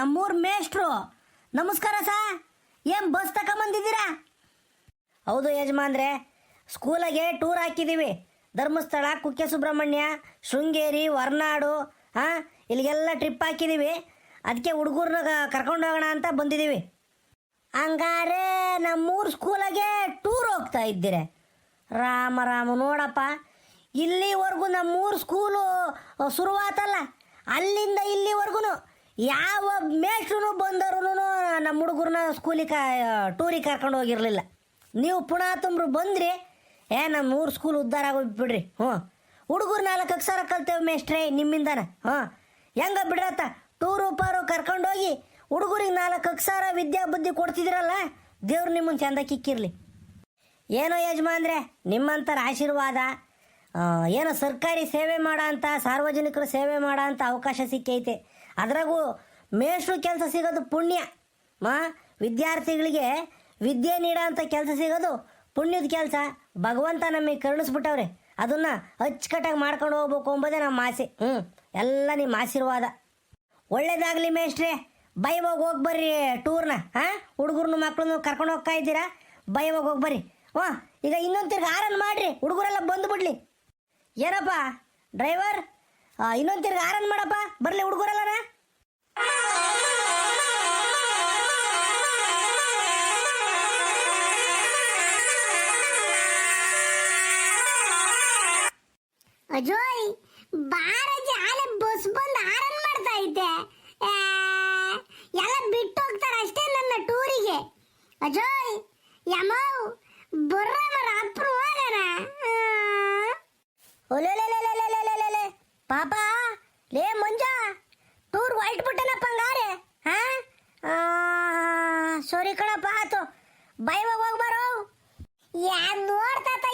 ನಮ್ಮೂರ್ ಮೇಷ್ಟ್ರು. ನಮಸ್ಕಾರ ಸಾ. ಏನ್ ಬಸ್ ತಗೊಂಬಂದಿದ್ದೀರಾ ಹೌದು ಯಜಮಾನ್ರೆ, ಸ್ಕೂಲಾಗೆ ಟೂರ್ ಹಾಕಿದ್ದೀವಿ ಧರ್ಮಸ್ಥಳ ಕುಕ್ಕೆ ಸುಬ್ರಹ್ಮಣ್ಯ ಶೃಂಗೇರಿ, ಹೊರನಾಡು ಹಾಂ ಇಲ್ಲಿಗೆಲ್ಲ ಟ್ರಿಪ್ ಹಾಕಿದ್ದೀವಿ ಅದಕ್ಕೆ ಹುಡುಗರನ್ನ ಕರ್ಕೊಂಡು ಹೋಗೋಣ ಅಂತ ಬಂದಿದ್ದೀವಿ ಹಂಗಾರೆ ನಮ್ಮೂರು ಸ್ಕೂಲಾಗೆ ಟೂರ್ ಹೋಗ್ತಾ ಇದ್ದೀರಿ. ರಾಮ ರಾಮ, ನೋಡಪ್ಪ. ಇಲ್ಲಿವರೆಗೂ ನಮ್ಮೂರು ಸ್ಕೂಲು ಶುರುವಾತಲ್ಲ ಅಲ್ಲಿಂದ ಇಲ್ಲಿವರೆಗೂ ಯಾವ ಮೇಷ್ಟ್ರು ಬಂದರು ನಮ್ಮ ಹುಡುಗರನ್ನ ಸ್ಕೂಲಿಗೆ ಟೂರಿಗೆ ಕರ್ಕೊಂಡು ಹೋಗಿರಲಿಲ್ಲ. ನೀವು ಪುನಃ ತುಂಬ್ರು ಬಂದ್ರಿ, ಏ, ನಮ್ಮ ಊರು ಸ್ಕೂಲ್ ಉದ್ಧಾರ ಆಗೋಗ್ಬಿಡ್ರಿ ಹ್ಞೂ. ಹುಡುಗರು ನಾಲ್ಕು ಅಕ್ಷರ ಕಲ್ತೇವೆ ಮೇಷ್ಟ್ರೇ, ನಿಮ್ಮಿಂದನ ಹಾಂ ಹೆಂಗ ಬಿಡ್ರತ್ತ? ಟೂರು ಪಾರು ಕರ್ಕೊಂಡೋಗಿ ಹುಡುಗರಿಗೆ ನಾಲ್ಕು ಅಕ್ಷರ ವಿದ್ಯಾ ಬುದ್ಧಿ ಕೊಡ್ತಿದ್ದೀರಲ್ಲ ದೇವ್ರು ನಿಮ್ಮನ್ನು ಚಂದ ಕಿಕ್ಕಿರಲಿ. ಏನೋ ಯಜಮಾನ್ರೆ ನಿಮ್ಮಂಥರ ಆಶೀರ್ವಾದ ಏನೋ ಸರ್ಕಾರಿ ಸೇವೆ ಮಾಡೋ ಅಂತ, ಸಾರ್ವಜನಿಕರು ಸೇವೆ ಮಾಡೋ ಅಂತ ಅವಕಾಶ ಸಿಕ್ಕೈತೆ. ಅದ್ರಾಗೂ ಮೇಷ್ಟ್ರು ಕೆಲಸ ಸಿಗೋದು ಪುಣ್ಯ. ಮಾ, ವಿದ್ಯಾರ್ಥಿಗಳಿಗೆ ವಿದ್ಯೆ ನೀಡೋ ಅಂಥ ಕೆಲಸ ಸಿಗೋದು ಪುಣ್ಯದ ಕೆಲಸ. ಭಗವಂತ ನಮಗೆ ಕರುಣಿಸ್ಬಿಟ್ಟವ್ರೆ. ಅದನ್ನ ಅಚ್ಚುಕಟ್ಟಾಗಿ ಮಾಡ್ಕೊಂಡು ಹೋಗ್ಬೇಕು ಅಂಬೋದೇ ನಮ್ಮ ಆಸೆ. ಹ್ಞೂ ಎಲ್ಲ ನಿಮ್ಮ ಆಶೀರ್ವಾದ. ಒಳ್ಳೇದಾಗಲಿ ಮೇಷ್ಟ್ರೆ. ಬೈ ಹೋಗಿ ಬರ್ರಿ ಟೂರ್ನ. ಹಾಂ, ಹುಡುಗರನ್ನು ಮಕ್ಕಳನ್ನು ಕರ್ಕೊಂಡು ಹೋಗ್ತಾ ಇದ್ದೀರಾ? ಬೈ ಹೋಗಿ ಬರ್ರಿ. ಹ್ಞೂ ಈಗ ಇನ್ನೊಂದು ತಿರ್ಗಿ ಆರನ್ ಮಾಡಿರಿ. ಹುಡುಗರೆಲ್ಲ ಬಂದು ಬಿಡ್ಲಿ ಏನಪ್ಪ ಡ್ರೈವರ್ ಇನ್ನೊಂದು ತಿರ್ಗಿ ಆರನ್ ಮಾಡಪ್ಪ, ಬರಲಿ ಹುಡುಗರಲ್ಲ ಅಜೋಯ್, ಬಾರಜಿ ಆಲೆ ಬಸ್ ಬಂದು ಆರನ್ ಮಾಡ್ತಾ ಐತೆ ಎಲ್ಲ ಬಿಟ್ಟು ಹೋಗ್ತಾರೆ ಅಷ್ಟೇ ನನ್ನ ಟೂರಿಗೆ. ಅಜೋಯ್ ಯಮವ್ ಬರ್ರ ಮರ ಅಪ್ರು ಹೋಗೋಣ ಒಲೆ ಪಾಪ, ಲೇ, ಮುಂಜ. ಟೂರ್ ವೈಟ್ ಬಿಟ್ಟನಪ್ಪ ಹಂಗಾರೆ. ಹಾ? ಸೋರಿ ಕಣಪ್ಪ, ಆತು. ಬೈವಾಗ ಹೋಗ್ಬಾರೋ ಯಾ ನೋಡ್ತಾತ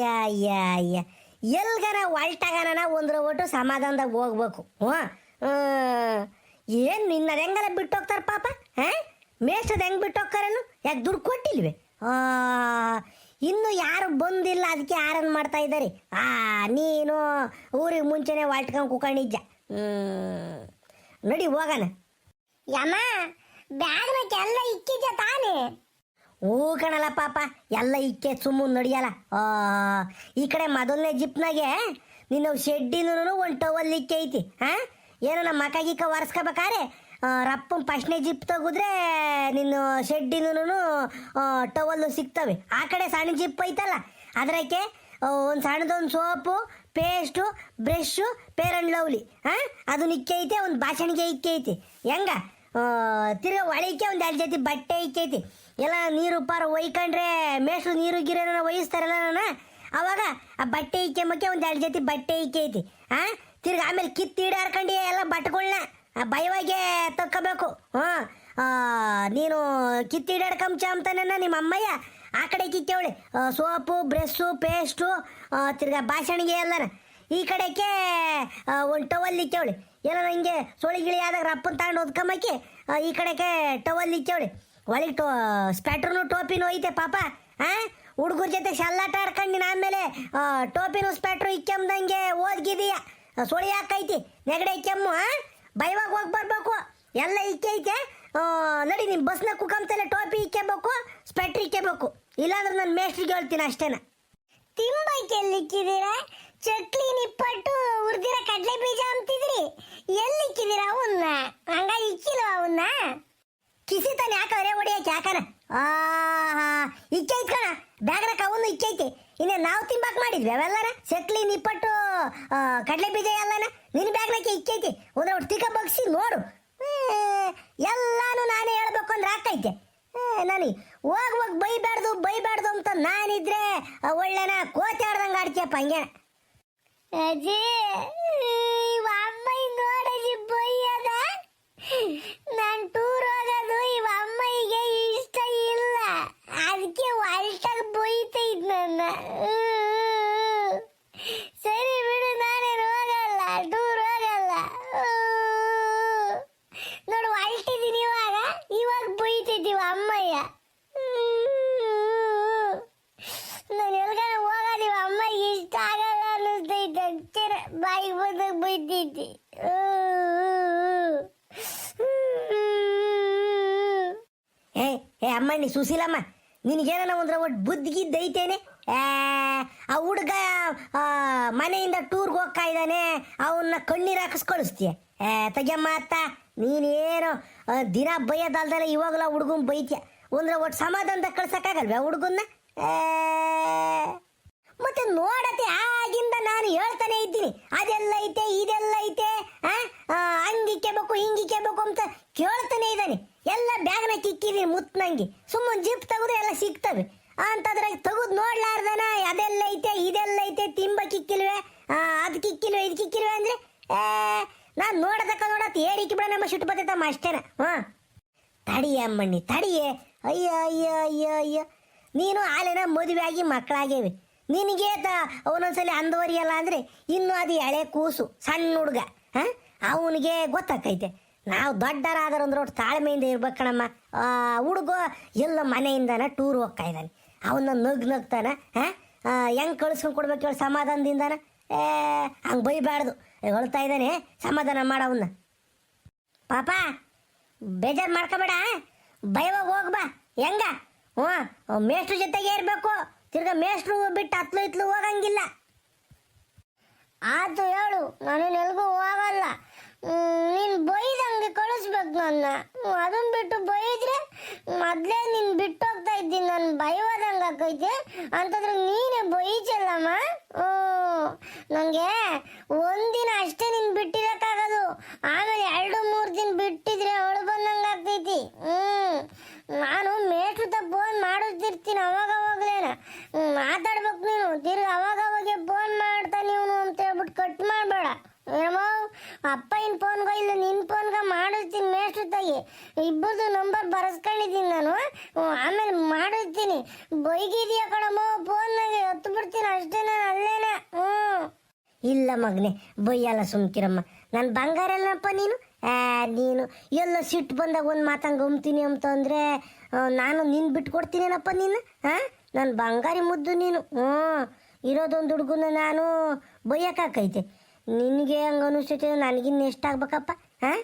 ಅಯ್ಯ ಅಯ್ಯ ಅಯ್ಯ ಎಲ್ಗಾರ ಹೊಲ್ಟಾಗನ ಒಂದ್ರ ಒಟ್ಟು ಸಮಾಧಾನದಾಗ ಹೋಗ್ಬೇಕು. ಹ್ಞೂ. ಏನು ನಿನ್ನ ಹೆಂಗಾರ ಬಿಟ್ಟು ಪಾಪ? ಹಾಂ? ಮೇಷದ ಹೆಂಗೆ ಬಿಟ್ಟು ಹೋಗ್ತಾರೇನು ಯಾಕೆ ದುಡ್ಡು ಕೊಟ್ಟಿಲ್ವೇ? ಇನ್ನು ಯಾರು ಬಂದಿಲ್ಲ ಅದಕ್ಕೆ ಯಾರನ್ನು ಮಾಡ್ತಾ ಇದ್ದಾರೆ. ಆ, ನೀನು ಊರಿಗೆ ಮುಂಚೆನೆ ಹೊಲ್ಟ್ಕೊಂಡು ಕುಕೊಂಡಿದ್ದ ನಡಿ ಹೋಗೋಣ. ಯಮ್ಮ ಬ್ಯಾಗ್ನಕ್ಕೆಲ್ಲ ಇಕ್ಕಿದ್ಯ ತಾನೇ? ಹೂ ಕಣಲ್ಲ ಪಾಪ, ಎಲ್ಲ ಇಕ್ಕೆ ಸುಮ್ಮನೆ ನಡಿಯಲ್ಲ ಈ ಕಡೆ ಮೊದಲನೇ ಜಿಪ್ನಾಗೆ ನಿನ್ನ ಶೆಡ್ಡಿನೂ ಒಂದು ಟವಲ್ ಇಕ್ಕೆ ಐತಿ ಹಾಂ ಏನೋ ನಮ್ಮ ಮಕ ಗಿಕ್ಕ ಒರೆಸ್ಕೋಬೇಕಾರೆ ರಪ್ಪನ ಫಸ್ಟ್ನೇ ಜಿಪ್ ತೆಗೆದ್ರೆ ನಿನ್ನ ಶೆಡ್ಡಿನೂ ಟವಲ್ಲು ಸಿಗ್ತವೆ. ಆ ಕಡೆ ಸಣ್ಣ ಜಿಪ್ ಐತಲ್ಲ, ಅದರಕ್ಕೆ ಒಂದು ಸಣ್ಣದೊಂದು soap paste brush pair and lovely ಹಾಂ ಅದು ನಿಕ್ಕೆ ಐತೆ, ಒಂದು ಭಾಷಣಿಗೆ ಇಕ್ಕೆ ಐತಿ. ಹೆಂಗ? ತಿರ್ಗ ತಿರ್ಗಾ ಒಳಕ್ಕೆ ಒಂದು ಎರಡು ಜೊತೆ ಬಟ್ಟೆ ಇಕ್ಕೈತಿ ಎಲ್ಲ ನೀರು ಪಾರು ಒಯ್ಕೊಂಡ್ರೆ ಮೇಷ್ರು ನೀರು ಗಿರೋನ ಒಯ್ಯಿಸ್ತಾರಲ್ಲ ನಾನು? ಅವಾಗ ಆ ಬಟ್ಟೆ ಇಕ್ಕೆಂಬಕ್ಕೆ ಒಂದು ಎರಡು ಜೊತೆ ಬಟ್ಟೆ ಐತಿ. ಆ? ತಿರ್ಗಾ ಆಮೇಲೆ ಕಿತ್ತು ಹರ್ಕೊಂಡು ಎಲ್ಲ ಬಟ್ಟೆಗಳ್ನ ಭಯವಾಗಿ ತಕ್ಕೋಬೇಕು. ಹಾಂ ನೀನು ಕಿತ್ತಿಡಾಡ್ಕಂಚ ಅಂತಾನೆ ನಿಮ್ಮ ಅಮ್ಮಯ್ಯ. ಆ ಕಡೆ ಕಿಕ್ಕವಳೆ ಸೋಪು ಬ್ರೆಸ್ಸು ಪೇಸ್ಟು ತಿರ್ಗಾ ಭಾಷಣಿಗೆ ಎಲ್ಲನ. ಈ ಕಡೆಗೆ ಒಂದು ಟವಲ್ ಇಕ್ಕವಳೆ ಎಲ್ಲ ನನಗೆ ಸೋಳಿ ಗಿಳಿ ಆದಾಗ ರಪ್ಪನ್ ತಗೊಂಡು ಓದ್ಕೊಂಬಕ್ಕೆ ಈ ಕಡೆಗೆ ಟವಲ್ ಇಕ್ಕವಳೆ ಒಳಗೆ ಟೋ ಸ್ಪೆಟ್ರೂ ಟೋಪಿನೂ ಐತೆ ಪಾಪ ಹಾಂ ಹುಡುಗರ ಜೊತೆ ಶಲ್ಲಾಟ ಆಡ್ಕೊಂಡು ಆಮೇಲೆ ಟೋಪಿನೂ ಸ್ಪ್ಯಾಟ್ರು ಇಕ್ಕೆಂದಂಗೆ ಓದ್ಗಿದೀಯ. ಸುಳಿ ಹಾಕೈತಿ, ನೆಗಡೆ ಕೆಮ್ಮು ಹಾಂ ಬೈವಾಗ ಹೋಗಿ ಬರ್ಬೇಕು. ಎಲ್ಲ ಇಕ್ಕೈತೆ ನಡಿ ನಿಮ್ಮ ಬಸ್ನ ಕುಕಂತಲೇ ಟೋಪಿ ಇಕ್ಕಬೇಕು, ಸ್ಪೆಟ್ರ್ ಇಕ್ಕಬೇಕು. ಇಲ್ಲಾಂದ್ರೆ ನಾನು ಮೇಸ್ಟ್ರಿಗೆ ಹೇಳ್ತೀನಿ ಅಷ್ಟೇನ. ತಿಂಬೈಕೆ ಎಲ್ಲಿಕ್ಕಿದ್ದೀರಾ ಚಕ್ಲಿ ನಿಪ್ಪಟ್ಟು ಉರ್ದಿರ ಕಡಲೆ ಬೀಜ ಅಂತಿದ್ರಿ ಎಲ್ಲಿ ಎಲ್ಲಿಕ್ಕಿದ್ದೀರಾ ಅವನ್ನ? ಹಂಗ ಇಕ್ಕಿಲ್ವ ಅವನ್ನ? ಕಿಸಿ ತಾನೆ ಅವರೇ ಹೊಡಿಯಕ್ಕೆ ಯಾಕನ ಆ ಇಕ್ಕೈತ್ ಕಣ. ಬ್ಯಾಗ್ನ ಕವನು ಇಕ್ಕೈತಿ ಇನ್ನೇ ನಾವು ತಿಂಬಾಕ್ ಮಾಡಿದ್ವಿ ಅವೆಲ್ಲನ? ಸೆಕ್ಲಿ, ನಿಪ್ಪಟ್ಟು ಕಡಲೆ ಬೀಜ ಎಲ್ಲನ? ನಿನ್ನ ಬ್ಯಾಗ್ನಕ್ಕೆ ಇಕ್ಕೈತಿ ಒಂದು ಒಟ್ಟು ಬಗ್ಸಿ ನೋಡು. ಎಲ್ಲಾನು ನಾನೇ ಹೇಳ್ಬೇಕು ಅಂದ್ರೆ ಆಗ್ತೈತೆ. ನಾನು ಹೋಗ್ ಹೋಗ್ ಬೈಬಾರ್ದು ಬೈಬಾರ್ದು ಅಂತ ನಾನಿದ್ರೆ ಒಳ್ಳೆನ ಕೋಚಾಡ್ದಂಗೆ ಆಡ್ದಂಗೆ ಹಂಗೆ ಅಜ್ಜಿ ಇವ ಅಮ್ಮ ನೋಡಜಿ ಬೈಯದ ನಾನ್ ಟೂರ್ ಹೋಗೋದು ಇವ ಅಮ್ಮನಿಗೆ ಇಷ್ಟ ಇಲ್ಲ ಅದಕ್ಕೆ ಹೊಲ್ಟಾಗ ಬೈತೈತ್ ನನ್ನ ಟೂರ್ ಹೋಗಲ್ಲ ನೋಡು ಹೊಲ್ಟಿದೀನಿ ಇವಾಗ ಇವಾಗ ಬೈತಿದ್ದೀವ ಅಮ್ಮಯ್ಯ ನಾನು ಎಲ್ಗಾನ ಹೋಗೋದಿವ ಅಮ್ಮಗೆ ಇಷ್ಟ ಆಗಲ್ಲ ಅನ್ನಿಸ್ತೈತೆ ಅಚ್ಚರ ಬಾಯಿಗೆ ಬಂದಾಗ ಬೈತೈತಿ ಏ ಏ, ಅಮ್ಮ, ನೀ ಸುಶೀಲಮ್ಮ ನಿನಗೇನ ಒಂದ್ರ ಒಟ್ಟು ಐತೇನೆ? ಆ ಹುಡುಗ ಮನೆಯಿಂದ ಟೂರ್ಗೆ ಹೋಗ್ತಾ ಇದ್ದಾನೆ. ಅವನ್ನ ಕಣ್ಣೀರು ಹಾಕಿಸ್ ಕಳಿಸ್ತೀಯ ಏ, ತೆಗಿಯಮ್ಮ ಅತ್ತ, ನೀನೇನು ದಿನ ಬೈಯೋದಲ್ದಲ್ಲ ಇವಾಗಲ ಹುಡುಗನ್ ಬೈತ್ಯ. ಒಂದ್ರ ಒಟ್ಟು ಸಮಾಧಾನದಾಗ ಕಳ್ಸಕ್ಕಾಗಲ್ವೇ ಹುಡುಗನ್ನ? ಮತ್ತೆ ನೋಡತ್ತೆ, ಆಗಿಂದ ನಾನು ಹೇಳ್ತಾನೆ ಇದ್ದೀನಿ. ಅದೆಲ್ಲ ಐತೆ, ಇದೆಲ್ಲ ಐತೆ ಹಂಗಿಕ್ಕೆಬೇಕು ಹಿಂಗಿಕ್ಕೆಬೇಕು ಅಂತ ಕೇಳ್ತಾನೆ ಇದ್ದಾನೆ. ಎಲ್ಲ ಬ್ಯಾಗ್ನ ಕಿಕ್ಕಿದೀನಿ ಮುತ್ನಂಗಿ. ಸುಮ್ಮನೆ ಜಿಪ್ ತೆಗೆದು ಎಲ್ಲ ಸಿಗ್ತವೆ. ಅಂತದ್ರಾಗ ತೆಗೆದು ನೋಡ್ಲಾರ್ದನ, ಅದೆಲ್ಲ ಐತೆ, ಇದೆಲ್ಲ ಐತೆ, ತಿಂಬ ಕಿಕ್ಕಿಲ್ವೆ? ಅದು ಕಿಕ್ಕಿಲ್ವೆ, ಇದು ಕಿಕ್ಕಿಲ್ವೆ ಅಂದ್ರೆ ನಾನು ನೋಡದಕ್ಕ ನೋಡತ್ ಏರಿಕೆ ಬಿಡ ನಮ್ಮ ಸಿಟ್ಟು ಬರ್ತೈತಮ್ಮ ಅಷ್ಟೇನ. ಹಾ ತಡಿಯ ಅಮ್ಮಣ್ಣಿ, ತಡಿಯೇ. ಅಯ್ಯ ಅಯ್ಯ ಅಯ್ಯ ಅಯ್ಯ. ನೀನು ಆಲೆನ ಮದುವೆ ಆಗಿ ಮಕ್ಕಳಾಗೇವಿ. ನಿನಗೆ ಅವನೊಂದ್ಸಲಿ ಅಂದವರಿಯಲ್ಲ ಅಂದ್ರೆ ಇನ್ನು ಅದು ಎಳೆ ಕೂಸು, ಸಣ್ಣ ಹುಡುಗ, ಹಾಂ? ಅವನಿಗೆ ಗೊತ್ತಾಕೈತೆ ನಾವು ದೊಡ್ಡರಾದ್ರಂದ್ರೆ ಒಟ್ಟು ತಾಳ್ಮೆಯಿಂದ ಇರ್ಬೇಕು ಕಣಮ್ಮ. ಹುಡುಗ ಎಲ್ಲ ಮನೆಯಿಂದನ ಟೂರ್ ಹೋಗ್ತಾ ಇದ್ದಾನೆ. ಅವನ್ನ ನಗ್ ನಗ್ತಾನ, ಹಾಂ? ಹೆಂಗೆ ಕಳ್ಸ್ಕೊಂಡು ಕೊಡ್ಬೇಕು ಹೇಳಿ ಸಮಾಧಾನದಿಂದನ? ಏ, ಹಂಗೆ ಬೈಬಾರ್ದು ಹೊಳ್ತಾ ಇದ್ದಾನೆ, ಸಮಾಧಾನ ಮಾಡವನ್ನ ಪಾಪ, ಬೇಜಾರು ಮಾಡ್ಕೊಬೇಡ. ಬೈವಾಗ ಹೋಗ್ಬಾ ಹೆಂಗ? ಹ್ಞೂ ಮೇಷ್ಟ್ರ ಜೊತೆಗೆ ಇರಬೇಕು. ತಿರ್ಗಾ ಮೇಷ್ಟ್ರು ಬಿಟ್ಟು ಹತ್ಲು ಇತ್ಲು ಹೋಗಂಗಿಲ್ಲ. ಆತು ಹೇಳು, ನಾನು ಎಲ್ಗೂ ಹೋಗಲ್ಲ. ನೀನು ಬೈದಂಗೆ ಕಳಿಸ್ಬೇಕು ನನ್ನ. ಅದನ್ನ ಬಿಟ್ಟು ಬೈದ್ರೆ ಮೊದಲೇ ನೀನು ಬಿಟ್ಟು ಹೋಗ್ತಾ ಇದ್ದೀನಿ, ನಾನು ಬೈವಾದಂಗೆ ಆಕೈತೆ. ಅಂತಂದ್ರೆ ನೀನೇ ಬೈಚಲ್ಲಮ್ಮ? ಹ್ಞೂ ನನಗೆ ಒಂದಿನ ಅಷ್ಟೇ ನೀನು ಬಿಟ್ಟಿರೋಕ್ಕಾಗೋದು. ಆಮೇಲೆ ಎರಡು ಮೂರು ದಿನ ಬಿಟ್ಟಿದ್ರೆ ಅವಳು ಬಂದಂಗೆ ಆಗ್ತೈತಿ ಹ್ಞೂ ನಾನು ಮೇಟ್ರು ಫೋನ್ ಮಾಡಿಸ್ತಿರ್ತೀನಿ ಅವಾಗ ಅವಾಗಲೇನ ಮಾತಾಡ್ಬೇಕು ನೀನು ತಿರ್ಗಿ ಅವಾಗ ಅವಾಗೆ ಫೋನ್ ಮಾಡ್ತಾ ನೀವು ಅಂತ ಹೇಳ್ಬಿಟ್ಟು ಕಟ್ ಮಾಡಬೇಡ ಏನಮ್ಮ ಅಪ್ಪ ಇನ್ ಫೋನ್ಗ ಇಲ್ಲ ನಿನ್ನ ಫೋನ್ಗ ಮಾಡಿಸ್ತೀನಿ ಮೇಷ್ಟ್ರ ತಾಯಿ ಇಬ್ಬರದು ನಂಬರ್ ಬರೆಸ್ಕೊಂಡಿದ್ದೀನಿ ನಾನು ಹ್ಮ್, ಆಮೇಲೆ ಮಾಡಿಸ್ತೀನಿ ಬೈಗಿದೆಯಾ ಕಣಮ್ಮ ಫೋನ್ನಾಗೆ ಹತ್ತು ಬಿಡ್ತೀನಿ ಅಷ್ಟೇ ನಾನು ಅಲ್ಲೇನ ಹ್ಞೂ ಇಲ್ಲ ಮಗನೆ, ಬೈಯಲ್ಲ ಸುಮ್ಕಿರಮ್ಮ. ನನ್ನ ಬಂಗಾರ ಅಲ್ಲಪ್ಪ ನೀನು? ನೀನು ಎಲ್ಲ ಸಿಟ್ಟು ಬಂದಾಗ ಒಂದು ಮಾತಂಗೆ ಅಂತ ಅಂದರೆ ನಾನು ನಿನ್ನ ಬಿಟ್ಕೊಡ್ತೀನೇನಪ್ಪ ನೀನು? ಹಾಂ ನನ್ನ ಬಂಗಾರಿ ಮುದ್ದು ನೀನು. ಹ್ಞೂ, ಇರೋದೊಂದು ಹುಡುಗನ ನಾನು ಬೈಯೋಕ್ಕಾಕೈತೆ. ನಿನಗೆ ಹಂಗೆ ಅನಿಸ್ತೈತೆ ನನಗಿನ್ನ ಎಷ್ಟಾಗಬೇಕಪ್ಪ ಹಾಂ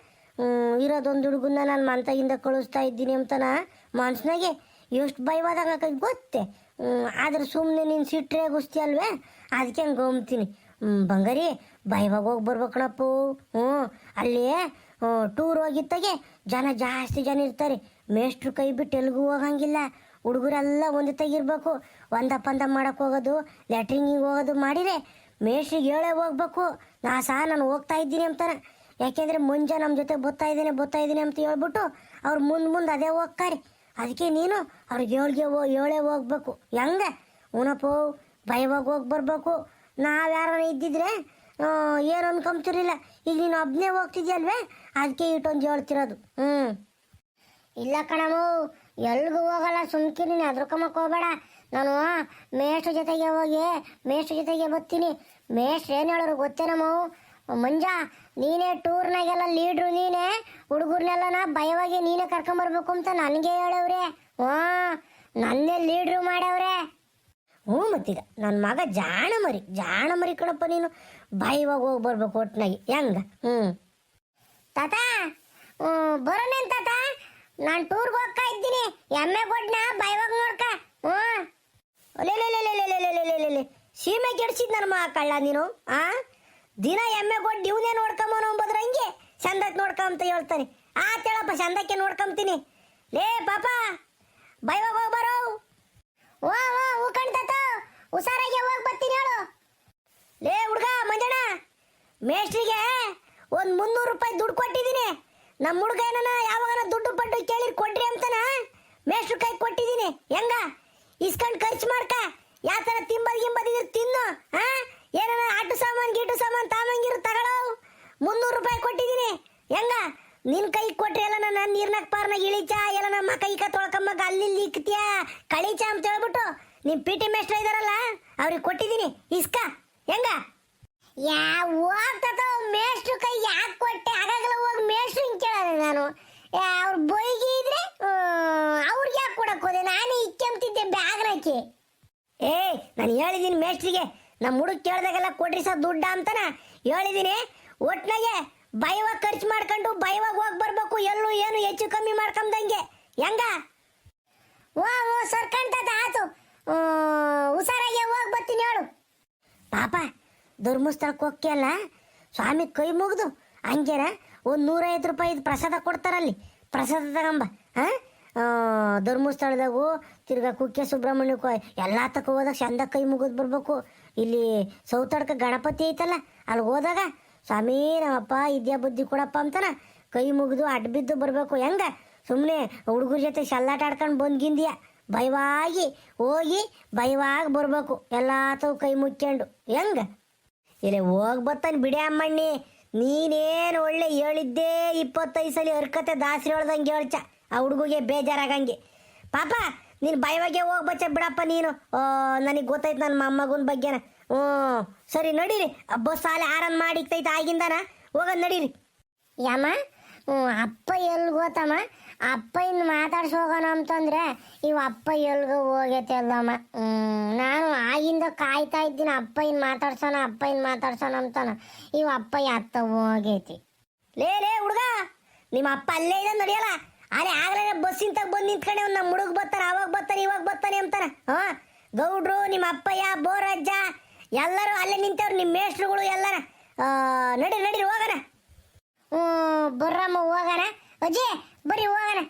ಇರೋದೊಂದು ಹುಡುಗನ ನಾನು ಮಂತಾಗಿಂದ ಕಳಿಸ್ತಾ ಇದ್ದೀನಿ ಅಂತನ ಮನ್ಸಿನಾಗೆ ಎಷ್ಟು ಭಯವಾದಾಗ ಗೊತ್ತೆ? ಆದ್ರೆ ಸುಮ್ಮನೆ ನೀನು ಸಿಟ್ಟರೆ ಗುಸ್ತಿ ಅಲ್ವೇ? ಅದಕ್ಕೆ ಹಂಗೆ ಬಂಗಾರಿ ಬೈವಾಗ ಹೋಗಿ ಬರ್ಬೇಕಣಪ್ಪು. ಹ್ಞೂ ಅಲ್ಲಿ ಟೂರ್ ಹೋಗಿತ್ತಾಗೆ, ಜನ ಜಾಸ್ತಿ ಜನ ಇರ್ತಾರೆ. ಮೇಷ್ಟ್ರು ಕೈ ಬಿಟ್ಟು ಎಲ್ಗೂ ಹೋಗಂಗಿಲ್ಲ. ಹುಡುಗರೆಲ್ಲ ಒಂದು ತೆಗಿರ್ಬೇಕು ಒಂದ ಪಂದ ಮಾಡಕ್ಕೆ ಹೋಗೋದು ಲ್ಯಾಟ್ರಿಂಗಿಗೆ ಹೋಗೋದು ಮಾಡಿದ್ರೆ ಮೇಷ್ಟ್ರಿಗೆ ಹೇಳೇ ಹೋಗ್ಬೇಕು. ನಾ ಸಹ ನಾನು ಹೋಗ್ತಾ ಇದ್ದೀನಿ ಅಂತಾನೆ. ಯಾಕೆಂದ್ರೆ ಮುಂಜೆ ನಮ್ಮ ಜೊತೆ ಬತ್ತಾ ಇದ್ದೀನಿ ಬತ್ತಾ ಇದ್ದೀನಿ ಅಂತ ಹೇಳ್ಬಿಟ್ಟು ಅವ್ರು ಮುಂದೆ ಮುಂದೆ ಅದೇ ಹೋಗ್ತಾರೆ. ಅದಕ್ಕೆ ನೀನು ಅವ್ರಿಗೆ ಏಳ್ಗೆ ಹೋ ಏಳೇ ಹೋಗ್ಬೇಕು. ಹೆಂಗೆ? ಉಣಪ್ಪು ಭಯವಾಗಿ ಹೋಗಿ ಬರ್ಬೇಕು. ನಾವು ಯಾರ ಇದ್ದಿದ್ರೆ ಏನು ಅನ್ಕೊಂಬ್ತಿರಲಿಲ್ಲ. ಈಗ ನೀನು ಒಬ್ಬನೇ ಹೋಗ್ತಿದ್ಯಲ್ವೇ? ಅದಕ್ಕೆ ಇಟ್ಟೊಂದು ಹೇಳ್ತಿರೋದು ಹ್ಞೂ ಇಲ್ಲ ಕಣಮು ಎಲ್ಗೂ ಹೋಗಲ್ಲ, ಸುಮ್ಕಿರಿ ಅದ್ರ ಕಮ್ಮಕ್ಕೆ ಹೋಗ್ಬೇಡ. ನಾನು ಮೇಷ್ಟ್ರ ಜೊತೆಗೆ ಹೋಗಿ, ಮೇಷ್ಟ್ರ ಜೊತೆಗೆ ಬರ್ತೀನಿ. ಮೇಷ್ಟ್ರು ಏನು ಹೇಳೋರು ಗೊತ್ತೇನಮ್ಮ ಮಂಜ, ನೀನೇ ಟೂರ್ನಾಗೆಲ್ಲ ಲೀಡ್ರು ನೀನೇ ಹುಡುಗರ್ನೆಲ್ಲನ ಭಯವಾಗಿ ನೀನೇ ಕರ್ಕೊಂಬರ್ಬೇಕು ಅಂತ ನನಗೆ ಹೇಳವ್ರೆ. ಹ್ಞೂ ನನ್ನೇ ಲೀಡ್ರು ಮಾಡವ್ರೆ. ಹ್ಞೂ ಮತ್ತೀಗ. ನನ್ನ ಮಗ ಜಾಣ ಮರಿ ಜಾಣ ಮರಿ ಕಣಪ್ಪ ನೀನು. ಬಾಯಿವಾಗ ಹೋಗಿ ಬರ್ಬೇಕು ಒಟ್ಟಿನಾಗಿ ಹೆಂಗ? ಹ್ಞೂ. ತಾತ? ಬರೋಣ ತಾತ? ನಾನು ಟೂರ್ಗೆ ಹೋಗ್ತಾ ಇದ್ದೀನಿ. ಎಮ್ಮೆ ಕೊಡ್ನ ಬಾಯಿವಾಗ ನೋಡ್ಕ. ಹ್ಞೂ. ಲೇ ಸೀಮೆ ಕೆಡ್ಸಿದ್ ನನ್ನ ಮಗ ಕಳ್ಳ ನೀನು, ಆ? ದಿನ ಎಮ್ಮೆ ಕೊಟ್ಟು ಇವನೇ ನೋಡ್ಕೊಂಬನು ಅಂಬದ್ರ ಹಂಗೆ ಚಂದಕ್ಕೆ ನೋಡ್ಕೊ ಅಂತ ಹೇಳ್ತಾನೆ. ಆ ತೇಳಪ್ಪ ಚಂದಕ್ಕೆ ನೋಡ್ಕೊಂತೀನಿ ಲೇ, ಪಾಪ. ಬೈವಾಗ ಹೋಗಿ ಬರೋ. ಓ ಓ ಹೂ ತಾತ. ಹುಷಾರಾಗಿ ಹೋಗಿ ಬರ್ತೀನಿ ಹೇಳು? ಲೇ ಹುಡ್ಗ, ಮಂಜಣ್ಣ ಮೇಸ್ಟ್ರಿಗೆ ಒಂದು ಮುನ್ನೂರು ರೂಪಾಯಿ ದುಡ್ಡು ಕೊಟ್ಟಿದ್ದೀನಿ. ನಮ್ಮ ಹುಡುಗ ಏನನ ಯಾವಾಗನ ದುಡ್ಡು ಪಟ್ಟು ಕೇಳಿ ಕೊಡ್ರಿ ಅಂತನ? ಮೇಸ್ಟ್ರ ಕೈ ಕೊಟ್ಟಿದ್ದೀನಿ. ಹೆಂಗ? ಇಸ್ಕೊಂಡು ಖರ್ಚು ಮಾಡ್ಕ? ಯಾವ ಥರ ತಿಂಬದು ಗಿಂಬದಿದ್ರೆ ತಿನ್ನು ಹಾ ಏನನ ಆಟು ಸಾಮಾನು ಗೀಟು ಸಾಮಾನು ತಾಮಂಗಿರು ತಗೊಳ್ಳೋ ಮುನ್ನೂರು ರೂಪಾಯಿ ಕೊಟ್ಟಿದ್ದೀನಿ. ಹೆಂಗ? ನಿನ್ ಕೈ ಕೊಟ್ರಿ ಎಲ್ಲ ನಾನು ನೀರ್ನಾಗ ಪಾರ್ನಾಗ ಇಳಿಚ ಎಲ್ಲ ನಮ್ಮ ಕೈ ತೊಳ್ಕೊಂಬಾಗ ಅಲ್ಲಿ ಇಕ್ತಿಯ? ಕಳೀಚ ಅಂತ ಹೇಳ್ಬಿಟ್ಟು ನಿಮ್ ಪಿ ಟಿ ಮೇಸ್ಟ್ರ ಇದಾರಲ್ಲ, ಅವ್ರಿಗೆ ಕೊಟ್ಟಿದ್ದೀನಿ. ಇಸ್ಕ, ಹೆಂಗ? ಯಾ ಹೋಗ್ತದೋ ಮೇಸ್ಟ್ರು ಕೈ ಯಾಕೆ ಕೊಟ್ಟೆ? ಅದಾಗಲ ಹೋಗಿ ಮೇಸ್ಟ್ರು ಹಿಂಗೆ ಕೇಳೋದು ನಾನು. ಅವ್ರು ಬೈಗೆ ಇದ್ರೆ ಅವ್ರಿಗೆ ಯಾಕೆ ಕೊಡಕ್ಕೆ ಹೋದೆ? ನಾನೇ ಇಕ್ಕೆಂಬ್ತಿದ್ದೆ ಬ್ಯಾಗ್ನಾಕಿ ಏ, ನಾನು ಹೇಳಿದ್ದೀನಿ ಮೇಸ್ಟ್ರಿಗೆ ನಮ್ಮ ಹುಡುಗ ಕೇಳ್ದಾಗೆಲ್ಲ ಕೊಟ್ರಿ ಸರ್ ದುಡ್ಡ ಅಂತನ. ಹೇಳಿದ್ದೀನಿ ಒಟ್ನಾಗೆ ಭಯವಾಗ ಖರ್ಚು ಮಾಡ್ಕೊಂಡು ಭಯವಾಗ ಹೋಗಿ ಬರ್ಬೇಕು. ಎಲ್ಲೂ ಏನು ಹೆಚ್ಚು ಕಮ್ಮಿ ಮಾಡ್ಕೊಂಬಂಗೆ. ಹೆಂಗ? ಓ ಓ ಸರ್ಕಂತದ ಆತು ಹುಷಾರಾಗಿ ಹೋಗಿ ಬರ್ತೀನಿ ಹೇಳು. ಪಾಪ, ಧರ್ಮಸ್ಥಳಕ್ಕೆ ಹೋಗ್ಕೆಲ್ಲ ಸ್ವಾಮಿ ಕೈ ಮುಗಿದು ಹಂಗೇನ ಒಂದು ನೂರೈವತ್ತು ರೂಪಾಯಿ ಪ್ರಸಾದ ಕೊಡ್ತಾರಲ್ಲಿ. ಪ್ರಸಾದ ತಗೊಂಬ, ಹಾಂ? ಧರ್ಮಸ್ಥಳದಾಗು, ತಿರ್ಗಾ ಕುಕ್ಕೆ ಸುಬ್ರಹ್ಮಣ್ಯಕ್ಕೆ, ಎಲ್ಲ ತಕ ಹೋದಾಗ ಚಂದ ಕೈ ಮುಗಿದು ಬರ್ಬೇಕು. ಇಲ್ಲಿ ಸೌತಡ್ಕ ಗಣಪತಿ ಐತಲ್ಲ ಅಲ್ಲಿ ಹೋದಾಗ ಸ್ವಾಮಿ ನಮ್ಮಪ್ಪ ಇದ್ಯಾ ಬುದ್ಧಿ ಕೊಡಪ್ಪ ಅಂತಾನ, ಕೈ ಮುಗಿದು ಅಡ್ಡ ಬಿದ್ದು ಬರಬೇಕು. ಹೆಂಗ? ಸುಮ್ಮನೆ ಹುಡುಗರ ಜೊತೆ ಶಲ್ಲಾಟ ಆಡ್ಕೊಂಡು ಬಂದ್ಗಿಂದಿಯ ಭಯವಾಗಿ ಹೋಗಿ ಭಯವಾಗಿ ಬರ್ಬೇಕು. ಎಲ್ಲ ತಾವು ಕೈ ಮುಚ್ಕೊಂಡು. ಹೆಂಗ? ಇಲ್ಲಿ ಹೋಗಿ ಬರ್ತಾನೆ ಬಿಡಿ ಅಮ್ಮಣ್ಣಿ. ನೀನೇನು ಒಳ್ಳೆ ಹೇಳಿದ್ದೇ ಇಪ್ಪತ್ತೈದು ಸಲ ಹರ್ಕತೆ ದಾಸರಿ ಹೇಳ್ದಂಗೆ ಹೇಳ್ಚ. ಆ ಹುಡುಗಿಗೆ ಬೇಜಾರಾಗಂಗೆ. ಪಾಪ, ನೀನು ಭಯವಾಗೆ ಹೋಗಿ ಬಚ್ಚ ಬಿಡಪ್ಪ ನೀನು. ನನಗೆ ಗೊತ್ತೈತೆ ನನ್ನ ಮೊಮ್ಮಗನ ಬಗ್ಗೆನ. ಹ್ಞೂ, ಸರಿ ನಡೀರಿ. ಬಸ್ ಸಾಲೆ ಆರನ್ ಮಾಡಿಕ್ತೈತೆ ಆಗಿಂದನ. ಹೋಗೋದು ನಡೀರಿ. ಯಮ್ಮ ಹ್ಞೂ, ಅಪ್ಪ ಎಲ್ಲಿ ಗೊತ್ತಮ್ಮ? ಅಪ್ಪ ಇನ್ನು ಮಾತಾಡ್ಸಿ ಹೋಗೋಣ ಅಂತಂದ್ರೆ ಇವ ಅಪ್ಪ ಎಲ್ಗ ಹೋಗೈತೆ ಅಲ್ಲಮ್ಮ. ನಾನು ಆಗಿಂದ ಕಾಯ್ತಾ ಇದ್ದೀನಿ ಅಪ್ಪ ಇನ್ನು ಮಾತಾಡ್ಸೋಣ ಅಪ್ಪ ಇನ್ನು ಮಾತಾಡ್ಸೋಣ ಅಂತಾನ. ಇವ ಅಪ್ಪ ಅತ್ತ ಹೋಗೈತಿ. ಲೇ ಲೇ ಹುಡುಗ ನಿಮ್ಮ ಅಪ್ಪ ಅಲ್ಲೇ ಇದೆ ನಡೆಯಲ್ಲ? ಅರೆ ಆಗ್ಲೇ ಬಸ್ಸಿನ ತಗ ಬಂದು ನಿಂತ್ಕೊಂಡೆ ನಮ್ಮ ಹುಡುಗ ಬರ್ತಾನೆ ಅವಾಗ ಬರ್ತಾನೆ ಇವಾಗ ಬರ್ತಾನೆ ಅಂತಾನ. ಹಾಂ ಗೌಡ್ರು ನಿಮ್ಮ ಅಪ್ಪಯ್ಯ ಬೋರಜ್ಜ ಎಲ್ಲರೂ ಅಲ್ಲೇ ನಿಂತವ್ರು ನಿಮ್ಮ ಮೇಷ್ಟ್ರುಗಳು ಎಲ್ಲರ. ಆ, ನಡೀರಿ ನಡೀರಿ ಹೋಗೋಣ. ಹ್ಞೂ ಬರ್ರಮ್ಮ ಹೋಗಣ. ಅಜ್ಜಿ ಬರ್ರಿ ಹೋಗೋಣ.